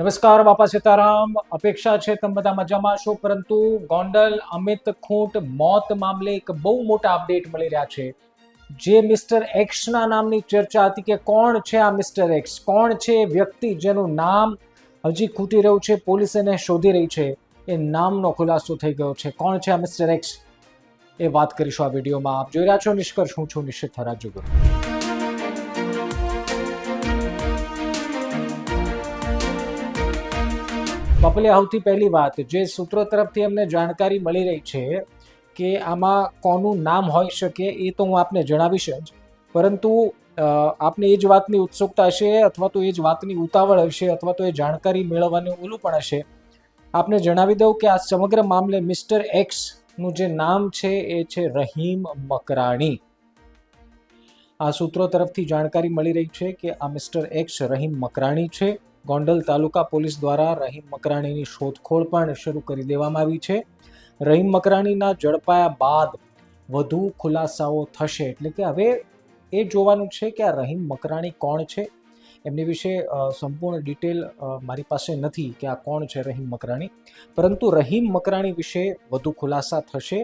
નમસ્કાર, બાપા સીતારામ. અપેક્ષા છે તમે બધા મજામાં છો, પરંતુ ગોંડલ, અમિત ખૂંટ, મોત મામલે એક બહુ મોટા અપડેટ મળી રહ્યા છે. જે મિસ્ટર એક્સના નામની ચર્ચા હતી કે કોણ છે આ મિસ્ટર એક્સ? કોણ છે એ વ્યક્તિ જેનું નામ હજી ખૂટી રહ્યું છે? પોલીસ એને શોધી રહી છે. એ નામનો ખુલાસો થઈ ગયો છે. કોણ છે આ મિસ્ટર એક્સ? એ વાત કરીશું આ વિડીયોમાં. આપ જોઈ રહ્યા છો નિષ્કર્ષ. હું છું નિશ્ચિત થરાજુગર પપલે સૌથી પહેલી વાત, જે સૂત્રો તરફથી અમને જાણકારી મળી રહી છે કે આમાં કોનું નામ હોઈ શકે એ તો હું આપને જણાવીશ જ. પરંતુ આપને એ જ વાતની ઉત્સુકતા હશે અથવા તો એ જ વાતની ઉતાવળ હશે અથવા તો એ જાણકારી મેળવવાનું ઓલું પણ હશે. આપને જણાવી દઉં કે આ સમગ્ર મામલે મિસ્ટર એક્સનું જે નામ છે એ છે રહીમ મકરાણી. આ સૂત્રો તરફથી જાણકારી મળી રહી છે કે આ મિસ્ટર એક્સ રહીમ મકરાણી છે. ગોંડલ તાલુકા પોલીસ દ્વારા રહીમ મકરાણીની શોધખોળ પણ શરૂ કરી દેવામાં આવી છે. રહીમ મકરાણીના ઝડપાયા બાદ વધુ ખુલાસાઓ થશે. એટલે કે હવે એ જોવાનું છે કે આ રહીમ મકરાણી કોણ છે? એમની વિશે સંપૂર્ણ ડિટેલ મારી પાસે નથી કે આ કોણ છે રહીમ મકરાણી. પરંતુ રહીમ મકરાણી વિશે વધુ ખુલાસા થશે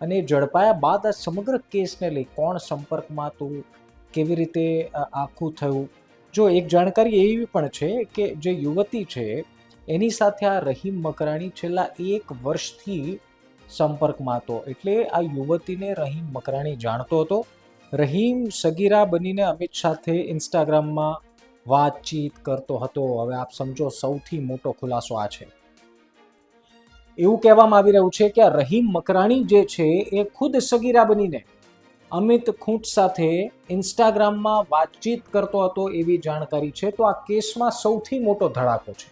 અને ઝડપાયા બાદ આ સમગ્ર કેસને લઈ કોણ સંપર્કમાં હતું કેવી રીતે આખું થયું? જો એક જાણકારી એવી પણ છે કે જે યુવતી છે, એની સાથે આ રહીમ મકરાણી છેલ્લા એક વર્ષથી સંપર્કમાં હતો. એટલે આ યુવતીને રહીમ મકરાણી જાણતો હતો. રહીમ સગીરા બનીને અમિત સાથે ઇન્સ્ટાગ્રામમાં વાતચીત કરતો હતો. હવે આપ સમજો સૌથી મોટો ખુલાસો આ છે. એવું કહેવામાં આવી રહ્યું છે કે આ રહીમ મકરાણી જે છે, એ ખુદ સગીરા બનીને અમિત ખૂંટ સાથે ઇન્સ્ટાગ્રામમાં વાતચીત કરતો હતો એવી જાણકારી છે, તો આ કેસમાં સૌથી મોટો ધડાકો છે.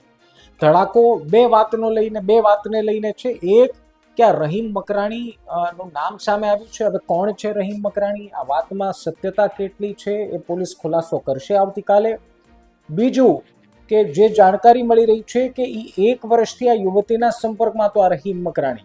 ધડાકો બે વાતનો લઈને, બે વાતને લઈને છે. એક, કે આ રહીમ મકરાણી નું નામ સામે આવ્યું છે. હવે કોણ છે રહીમ મકરાણી? આ વાતમાં સત્યતા કેટલી છે એ પોલીસ ખુલાસો કરશે આવતીકાલે. બીજું, કે જે જાણકારી મળી રહી છે કે એ એક વર્ષથી આ યુવતીના સંપર્કમાં તો આ રહીમ મકરાણી.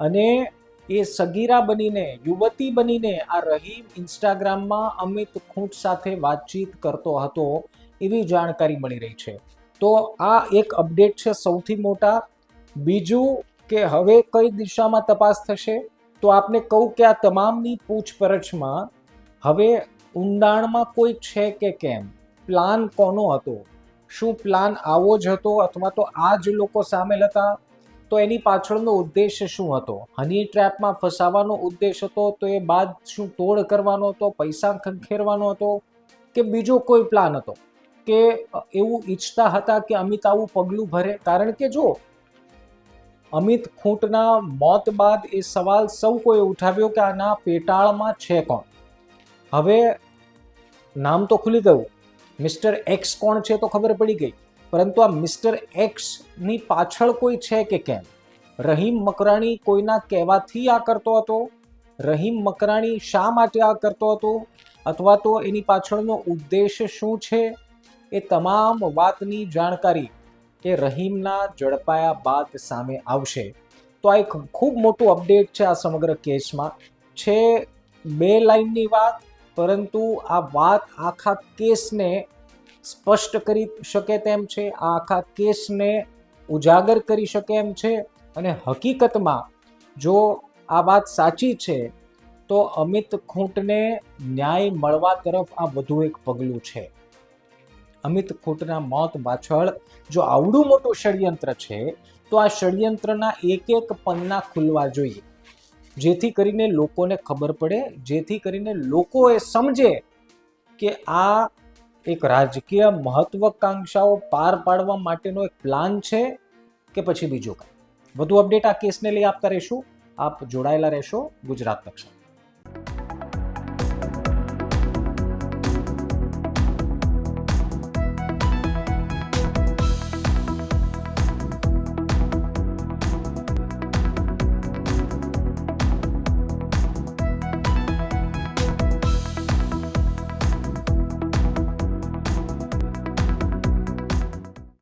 અને એ સગીરા બનીને, યુવતી બનીને આ રહીમ ઇન્સ્ટાગ્રામમાં અમિત ખૂંટ સાથે વાતચીત કરતો હતો એવી જાણકારી મળી રહી છે. તો આ એક અપડેટ છે સૌથી મોટા. બીજું કે હવે કઈ દિશામાં તપાસ થશે? તો આપને કહું કે આ તમામની પૂછપરછમાં હવે ઊંડાણમાં કોઈ છે કે કેમ? પ્લાન કોનો હતો? શું પ્લાન આવો જ હતો અથવા તો આ જ લોકો સામેલ હતા? તો એની પાછળનો ઉદ્દેશ શું હતો? હની ટ્રેપમાં ફસાવાનો ઉદ્દેશ હતો તો એ બાદ શું તોડ કરવાનો હતો, પૈસા ખંખેરવાનો હતો કે બીજો કોઈ પ્લાન હતો? કે એવું ઈચ્છતા હતા કે અમિત આવું પગલું ભરે? કારણ કે જો અમિત ખૂંટના મોત બાદ એ સવાલ સૌ કોઈ ઉઠાવ્યો કે આના પેટાળમાં છે કોણ? હવે નામ તો ખુલી ગયું. મિસ્ટર એક્સ કોણ છે તો ખબર પડી ગઈ. પરંતુ આ મિસ્ટર એક્સની પાછળ કોઈ છે કે કેમ? રહીમ મકરાણી કોઈના કહેવાથી આ કરતો હતો? રહીમ મકરાણી શા માટે આ કરતો હતો? અથવા તો એની પાછળનો ઉદ્દેશ શું છે? એ તમામ વાતની જાણકારી એ રહીમના ઝડપાયા બાદ સામે આવશે. તો આ એક ખૂબ મોટું અપડેટ છે આ સમગ્ર કેસમાં. છે બે લાઈનની વાત, પરંતુ આ વાત આખા કેસને સ્પષ્ટ કરી શકે તેમ છે, આ આખા કેસને ઉજાગર કરી શકે એમ છે અને હકીકતમાં જો આ વાત સાચી છે, તો અમિત ખૂંટને ન્યાય મળવા તરફ આ વધુ એક પગલું છે. અમિત ખૂંટના મોત પાછળ જો આવડું મોટું ષડયંત્ર છે, તો આ ષડયંત્રના એક એક પન્ના ખુલવા જોઈએ. જેથી કરીને લોકોને ખબર પડે, જેથી કરીને લોકો એ સમજે કે આ એક રાજકીય મહત્વકાંક્ષાઓ પાર પાડવા માટેનો એક પ્લાન છે કે પછી બીજો કંઈ? વધુ અપડેટ આ કેસને લઈ આપતા રહેશું. આપ જોડાયેલા રહેશો ગુજરાત તક સાથે